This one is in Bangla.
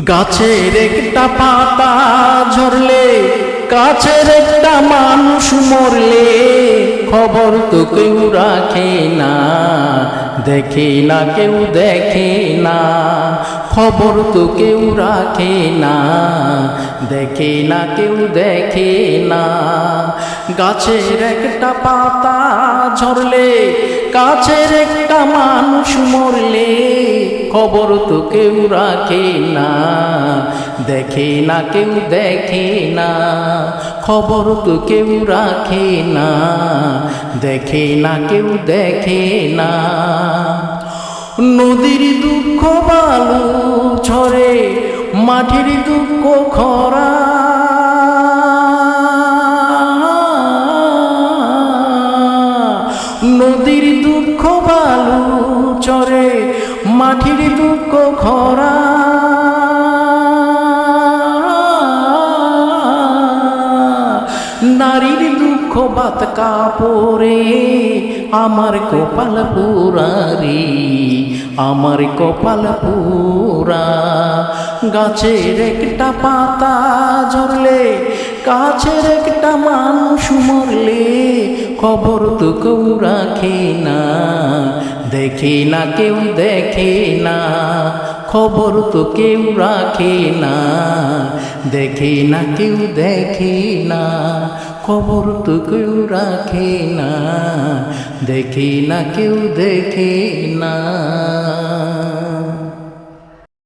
গাছের একটা পাতা ঝরলে, গাছের একটা মানুষ মরলে, খবর তো কেউ রাখে না, দেখে না, কেউ দেখে না, খবর তো কেউ রাখে না, দেখে না, কেউ দেখে না। গাছের একটা পাতা ঝরলে, গাছের একটা মানুষ মরলে খবর তো কেউ রাখে না, দেখে না, কেউ দেখে না। খবর তো কেউ রাখে না, দেখে না, কেউ দেখে না। নদীর দুঃখ বালু ঝরে, মাটির দুঃখ খরা। নদীর দুঃখ বালু মাটির দুঃখ খরা। নারীর দুঃখ বাত কাপড়ে, আমার কপাল পুরারি, আমার কপাল পুরা। গাছের একটা পাতা ঝরলে, গাছের একটা মানুষ মরলে, খবর তো কেউ রাখে না। দেখে না, কেউ দেখি না, খবর তো কেউ রাখে না। দেখি না, কেউ দেখি না, খবর তো কেউ রাখে না। দেখি না, কেউ দেখে না।